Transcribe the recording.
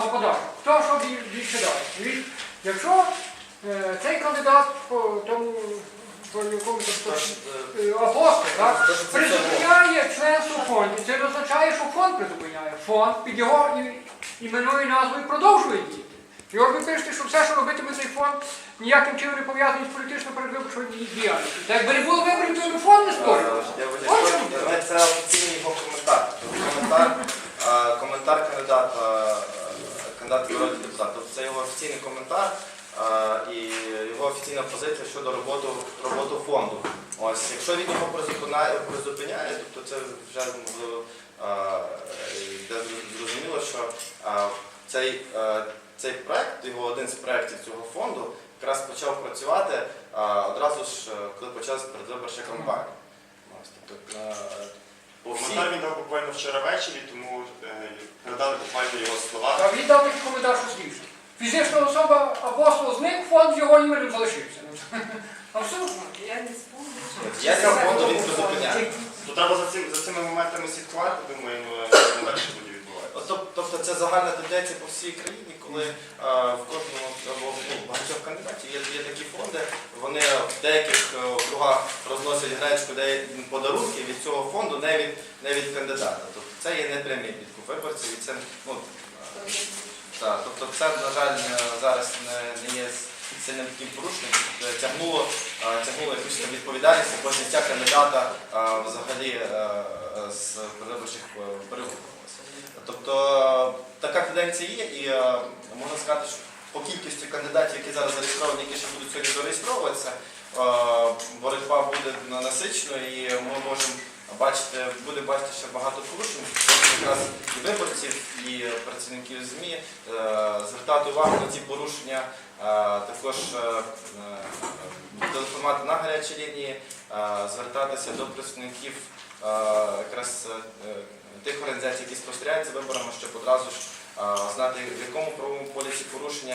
або податок. Хто що більше дасть? Якщо е, цей кандидат по тому по якомусь там Тож, е, е, апостол, так, призупиняє членство в фонді, це не означає, що фонд призупиняє. Фонд під його і- іменною назвою продовжує діяти. І от ви пишете, що все, що робитиме цей фонд, ніяким чином не пов'язаний з політично передвиборчою діяльністю. Та якби не було виборів, то й би фонд не створював. Я От вибачаю, чому це- офіційний його коментар. Коментар кандидата, кандидата в народні депутати. Тобто це його офіційний коментар е, і його офіційна позиція щодо роботи, роботи фонду. Ось, якщо він його призупиняє, призупиняє, тобто це вже можливо е, зрозуміло, що е, цей, цей проект, його один з проєктів цього фонду, якраз почав працювати одразу ж, коли почалась передвиборча кампанія. Тобто, Коментар він дав буквально вчора ввечері, тому передали буквально його слова. А він дав такий коментар, що слівся. Фізична особа апостол зник, фонд його іменем залишився. Абсурдно. Я не спомню. Я цього фонду він призупиняє. То треба за, цим, за цими моментами слідкувати, думаю, ну, е, далі буде відбуватися. Тоб- Тобто це загальна тенденція по всій країні, коли е, в кожному або ну, багатьох кандидатів є, є такі фонди, вони в деяких е, округах розносять гречку, де подарунки від цього фонду, не від, не від кандидата. Тобто це є непрямий підкуп виборців і це ну, е, Так, тобто це, на жаль, зараз не, не є сильним таким порушенням, Тобто тягнуло, е, тягнуло якусь там відповідальність або зняття кандидата е, взагалі е, е, з виборчих е. Тобто е, така тенденція є, і е, можна сказати, що по кількості кандидатів, які зараз зареєстровані, які ще будуть сьогодні зареєстровуватися, е, боротьба буде насиченою і ми можемо бачити, буде бачити ще багато порушень. Якраз і виборців, і працівників ЗМІ е, звертати увагу на ці порушення, е, також е, телефонувати на гарячі лінії, звертатися до представників якраз тих організацій, які спостерігають за виборами, щоб одразу ж знати, в якому правовому полі ці порушення.